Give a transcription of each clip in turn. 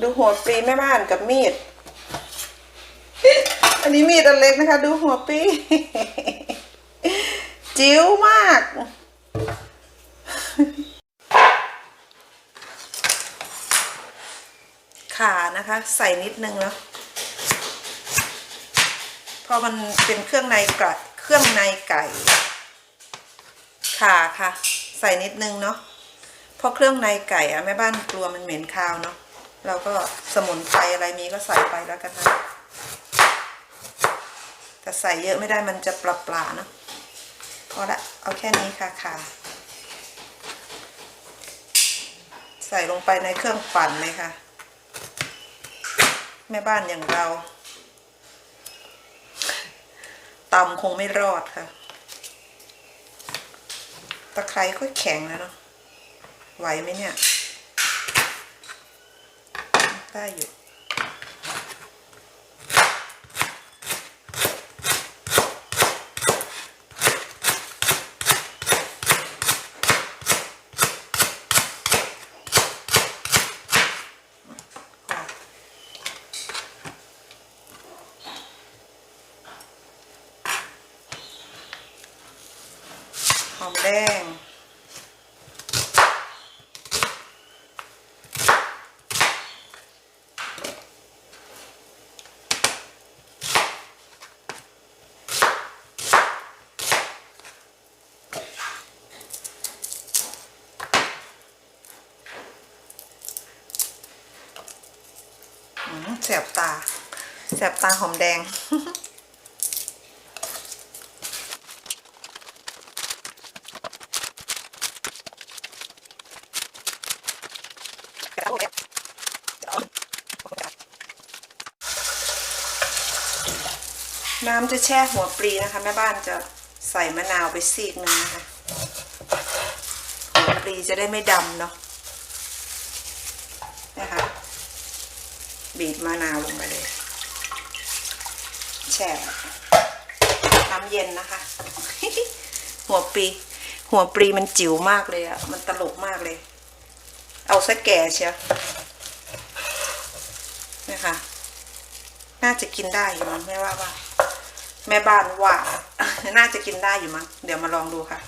ดูหัวปีแม่บ้านกับมีด อันนี้มีดอันเล็กนะคะ ดูหัวปรีจิ๋วมาก ขานะคะ ใส่นิดนึงเนาะเพราะมันเป็นเครื่องในไก่เครื่องในไก่ขาค่ะ ใส่นิดนึงเนาะเพราะเครื่องในไก่อะแม่บ้านกลัวมันเหม็นคาวเนาะ เราก็สมุนไพรอะไรมีก็ใส่ไปแล้วกันนะแต่ใส่เยอะไม่ได้มันจะปลาปลาๆเนาะพอละเอาแค่นี้ค่ะขาใส่ลงไปในเครื่องปั่นเลยค่ะ แม่บ้านอย่างเราตำคงไม่รอดค่ะ ตะไคร้ก็แข็งแล้วเนาะไหวไหมเนี่ย ได้อ แสบตา แสบตาหอมแดง น้ำจะแช่หัวปลีนะคะ แม่บ้านจะใส่มะนาวไปซีกหนึ่งนะคะ หัวปลีจะได้ไม่ดำเนาะนะคะ บีบมะนาวลงไปเลย แช่น้ำเย็นนะคะ หัวปี หัวปลีมันจิ๋วมากเลยอะมันตลกมากเลย เอาซะแก่เชียวนะคะ น่าจะกินได้อยู่มั้งแม่ว่าว่า แม่บ้านว่า น่าจะกินได้อยู่มั้งเดี๋ยวมาลองดูค่ะ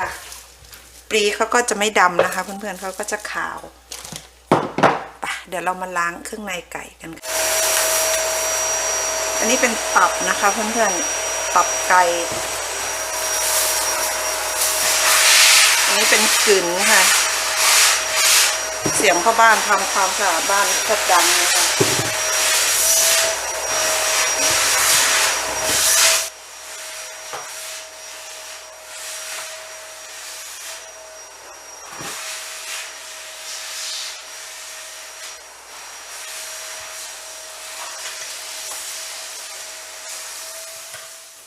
ค่ะปรีเขาก็จะไม่ดำนะคะ เพื่อนๆเขาก็จะขาวไปเดี๋ยวเรามาล้างเครื่องในไก่กันค่ะอันนี้เป็นตับนะคะ เพื่อนๆตับไก่อันนี้เป็นกึ๋นค่ะ เสียงเข้าบ้านทำความสะอาดบ้านก็ดังนะคะ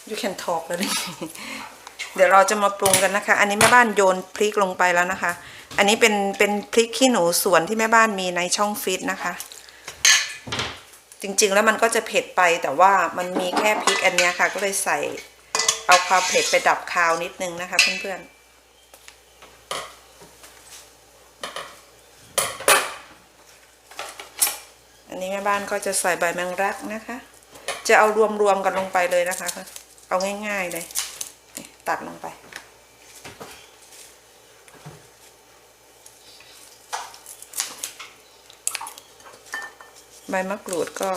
you can talk แล้วนี่เดี๋ยวเราจะมาปรุงกันนะคะ อันนี้แม่บ้านโยนพริกลงไปแล้วนะคะ อันนี้เป็นเป็นพริกขี้หนูสวนที่แม่บ้านมีในช่องฟิตนะคะ จริงๆแล้วมันก็จะเผ็ดไปแต่ว่ามันมีแค่พริกอันเนี้ยค่ะ ก็เลยใส่เอาความเผ็ดไปดับคาวนิดนึงนะคะเพื่อนๆอันนี้แม่บ้านก็จะใส่ใบแมงลักนะคะ จะเอารวมๆกันลงไปเลยนะคะ เอาง่ายๆเลยตัดลงไป ใบมะกรูดก็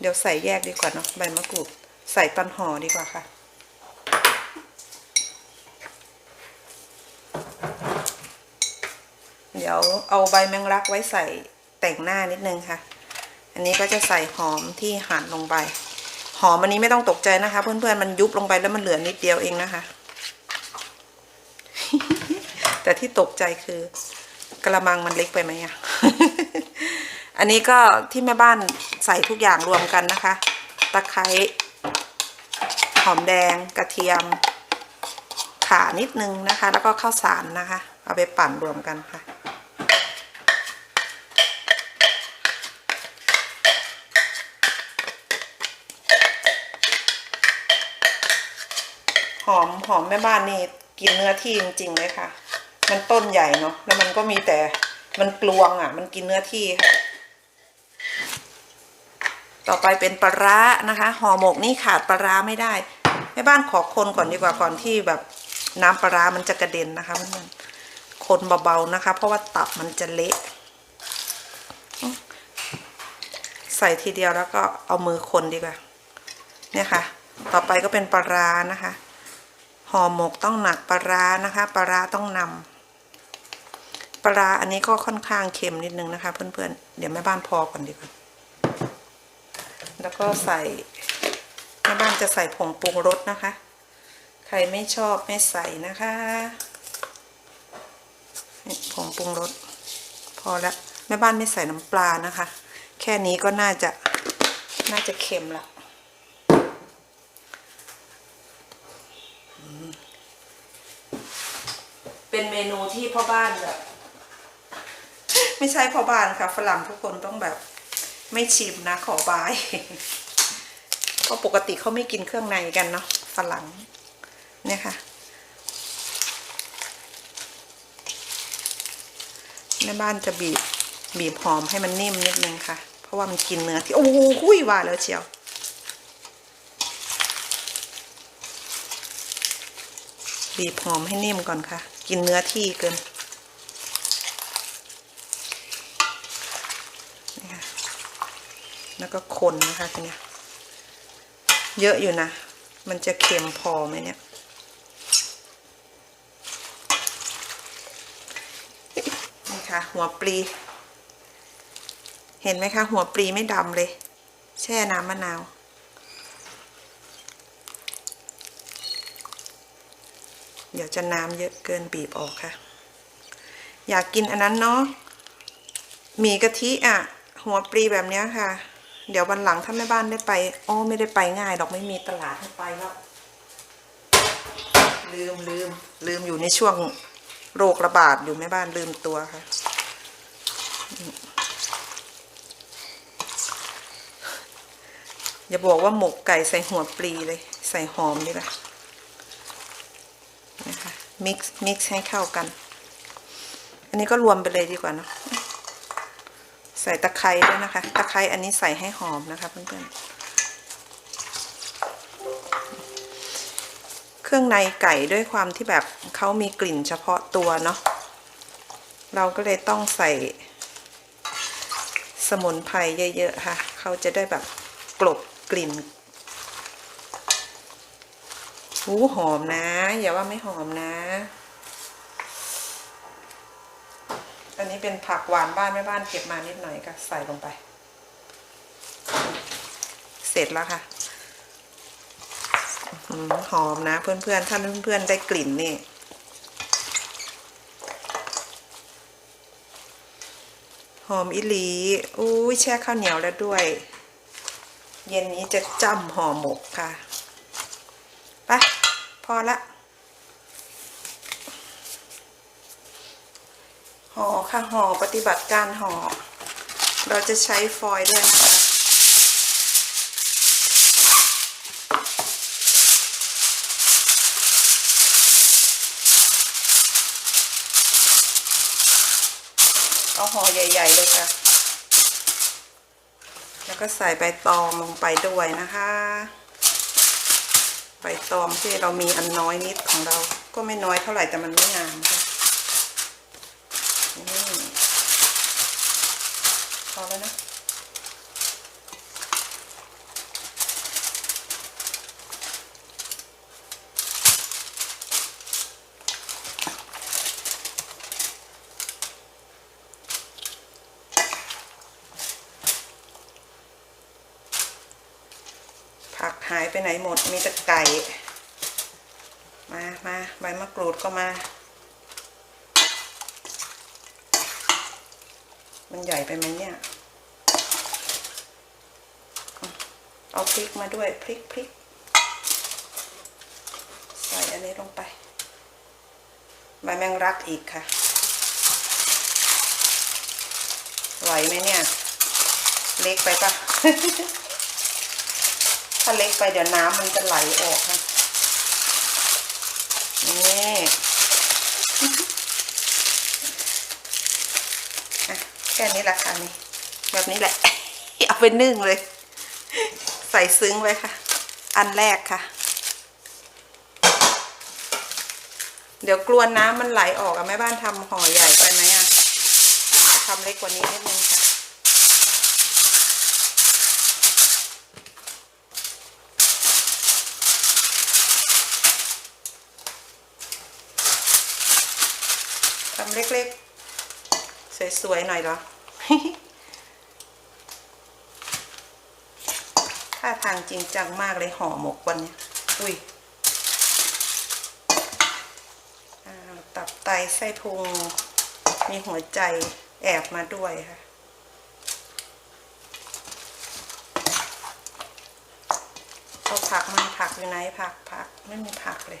เดี๋ยวใส่แยกดีกว่าเนาะใบมะกรูด ใส่ตอนห่อดีกว่าค่ะเดี๋ยวเอาใบแมงลักไว้ใส่แต่งหน้านิดนึงค่ะ อันนี้ก็จะใส่หอมที่หั่นลงไป หอมอันนี้ไม่ต้องตกใจนะคะ เพื่อนๆมันยุบลงไปแล้วมันเหลือนิดเดียวเองนะคะ แต่ที่ตกใจคือกระมังมันเล็กไปไหมอะอันนี้ก็ที่แม่บ้านใส่ทุกอย่างรวมกันนะคะ ตะไคร้หอมแดงกระเทียม ข่านิดนึงนะคะ แล้วก็ข้าวสารนะคะ เอาไปปั่นรวมกันค่ะ หอมหอมแม่บ้านนี่กินเนื้อที่จริง ๆ เลยค่ะ มันต้นใหญ่เนาะแล้วมันก็มีแต่มันกลวงอะ มันกินเนื้อที่ค่ะต่อไปเป็นปลาร้านะคะห่อหมกนี่ขาดปลาร้าไม่ได้แม่บ้านขอคนก่อนดีกว่าก่อนที่แบบน้ำปลาร้ามันจะกระเด็นนะคะเพื่อนๆคนเบาๆนะคะ เพราะว่าตับมันจะเละใส่ทีเดียวแล้วก็เอามือคนดีกว่าเนี่ยค่ะ ต่อไปก็เป็นปลาร้านะคะ ห่อหมกต้องหนักปลาร้านะคะปลาร้าต้องนำปลาร้าอันนี้ก็ค่อนข้างเค็มนิดนึงนะคะ เพื่อนๆ เดี๋ยวแม่บ้านพอก่อนดีกว่า แล้วก็ใส่แม่บ้านจะใส่ผงปรุงรสนะคะ ใครไม่ชอบไม่ใส่นะคะผงปรุงรสพอแล้วแม่บ้านไม่ใส่น้ำปลานะคะ แค่นี้ก็น่าจะน่าจะเค็มละอืม เป็นเมนูที่พ่อบ้านแบบ ไม่ใช่พ่อบ้านค่ะ ฝรั่งทุกคนต้องแบบไม่ชิมนะขอบาย ก็ปกติเขาไม่กินเครื่องในกันเนาะฝรั่งเนี่ยค่ะแม่บ้านจะบีบบีบหอมให้มันนิ่มนิดนึงค่ะ เพราะว่ามันกินเนื้อที่โอ้โหคุยว่าแล้วเชียวบีบหอมให้นิ่มก่อนค่ะ กินเนื้อที่เกินนี่ค่ะแล้วก็คนนะคะทีนี้เยอะอยู่นะ มันจะเค็มพอไหมเนี่ย นี่ค่ะ หัวปลี เห็นไหมคะ หัวปลีไม่ดำเลย แช่น้ำมะนาว เดี๋ยวจะน้ำเยอะเกินบีบออกค่ะ อยากกินอันนั้นเนาะหมีกะทิอะ หัวปลีแบบนี้ค่ะ เดี๋ยววันหลังถ้าแม่บ้านได้ไปอ๋อไม่ได้ไปง่ายดอกไม่มีตลาดให้ไปแล้ว ลืมลืมลืมอยู่ในช่วงโรคระบาดอยู่แม่บ้านลืมตัวค่ะ อย่าบอกว่าหมกไก่ใส่หัวปลีเลย ใส่หอมดีกว่า นะคะมิกซ์มิกซ์ให้เข้ากัน อันนี้ก็รวมไปเลยดีกว่าเนอะใส่ตะไคร้ด้วยนะคะ ตะไคร้อันนี้ใส่ให้หอมนะคะเพื่อนๆ เครื่องในไก่ด้วยความที่แบบเขามีกลิ่นเฉพาะตัวเนาะ เราก็เลยต้องใส่สมุนไพรเยอะ ๆ ค่ะ เขาจะได้แบบกลบกลิ่น หูหอมนะ อย่าว่าไม่หอมนะ อันนี้เป็นผักหวานบ้านแม่บ้านเก็บมานิดหน่อยก็ใส่ลงไป เสร็จแล้วค่ะหอมนะเพื่อนๆ ถ้าเพื่อนๆ ได้กลิ่นนี่ หอมอิลีอุ้ยแช่ข้าวเหนียวแล้วด้วย เย็นนี้จะจ้ำห่อหมกค่ะ ไป พอละห่อค่ะห่อปฏิบัติการห่อ เราจะใช้ฟอยล์ด้วยนะคะเอาห่อใหญ่ ๆ เลยค่ะ แล้วก็ใส่ใบตองลงไปด้วยนะคะ ใบตองที่เรามีอันน้อยนิดของเรา ก็ไม่น้อยเท่าไหร่แต่มันไม่งามค่ะนี่พอแล้วนะ ผัก หายไปไหนหมด มีแต่ไก่ มามาใบมะกรูดก็มา มันใหญ่ไปไหมเนี่ย เอาพริกมาด้วย พริกพริก ใส่อันนี้ลงไป ใบแมงรักอีกค่ะ ไหวไหมเนี่ย เล็กไปปะาเล็กไปเดี๋ยวน้ำมันจะไหลออกค่ะนี่แค่นี้ละค่ะนี่แบบนี้แหละ เอาไปนึ่งเลย ใส่ซึ้งไว้ค่ะ อันแรกค่ะ เดี๋ยวกลวนน้ำมันไหลออกอะแม่บ้านทำห่อใหญ่ไปไหมอะทำเล็กกว่านี้นิดนึงค่ะ ทำเล็กๆ สวยๆหน่อยเหรอท่าทางจริงจังมากเลยห่อหมกวันเนี้ยอุ้ยตับไตไส้พุง มีหัวใจแอบมาด้วยค่ะเอาผักมันผักอยู่ไหนผักผักไม่มีผักเลย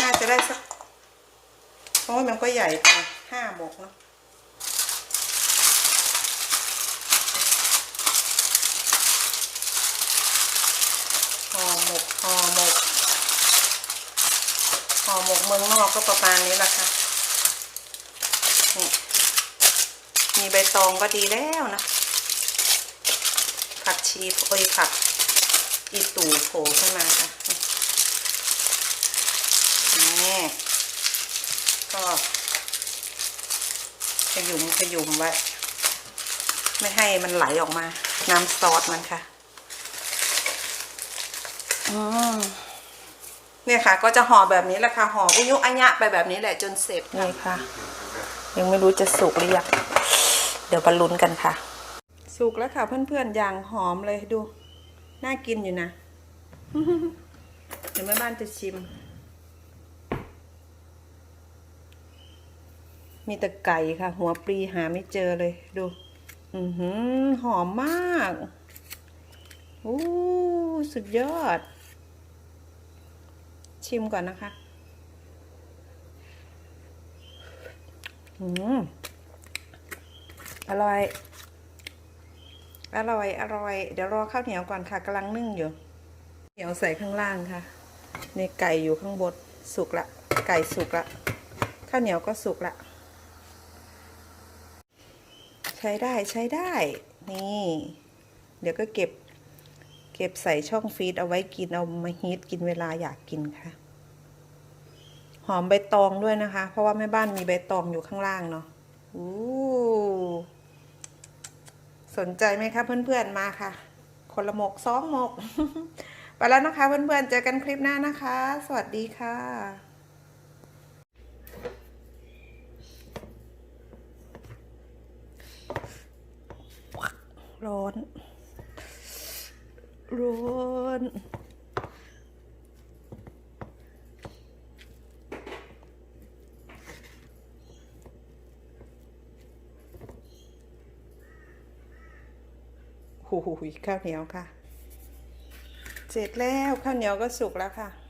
น่าจะได้สัก โอ้ยมันก็ใหญ่ไปห้าหมกเนาะห่อหมกห่อหมกห่อหมกเมืองนอกก็ประมาณนี้แหละค่ะนี่มีใบตองก็ดีแล้วนะ ผักชีโอ้ยผักอีตูโผล่ขึ้นมาค่ะนี่ ก็ขยุมขยุมไว้ ไม่ให้มันไหลออกมา น้ำซอสมันค่ะอืมเนี่ยค่ะ ก็จะห่อแบบนี้แหละค่ะห่อวิยุอัญะไปแบบนี้แหละจนเสร็จนี่ค่ะ ยังไม่รู้จะสุกหรือยังเดี๋ยวบรรลุนกันค่ะ สุกแล้วค่ะ เพื่อนๆอย่างหอมเลยดู น่ากินอยู่นะเดี๋ยวแม่บ้านจะชิม มีแต่ไก่ค่ะ หัวปลีหาไม่เจอเลยดู อือหือหอมมากโอ้สุดยอด ชิมก่อนนะคะ อืมอร่อย อร่อย อร่อย เดี๋ยวรอข้าวเหนียวก่อนค่ะกำลังนึ่งอยู่ เหนียวใส่ข้างล่างค่ะ ในไก่อยู่ข้างบน สุกละ ไก่สุกละ ข้าวเหนียวก็สุกละ ใช้ได้ใช้ได้ นี่ เดี๋ยวก็เก็บ เก็บใส่ช่องฟีดเอาไว้กินเอามาฮีทกินเวลาอยากกินค่ะ หอมใบตองด้วยนะคะ เพราะว่าแม่บ้านมีใบตองอยู่ข้างล่างเนาะอู้สนใจไหมคะเพื่อนๆมาค่ะ คนละหมกสองหมก ไปแล้วนะคะเพื่อนๆเจอกันคลิปหน้านะคะ สวัสดีค่ะ ร้อน ร้อนหูหูข้าวเหนียวค่ะ เสร็จแล้วข้าวเหนียวก็สุกแล้วค่ะ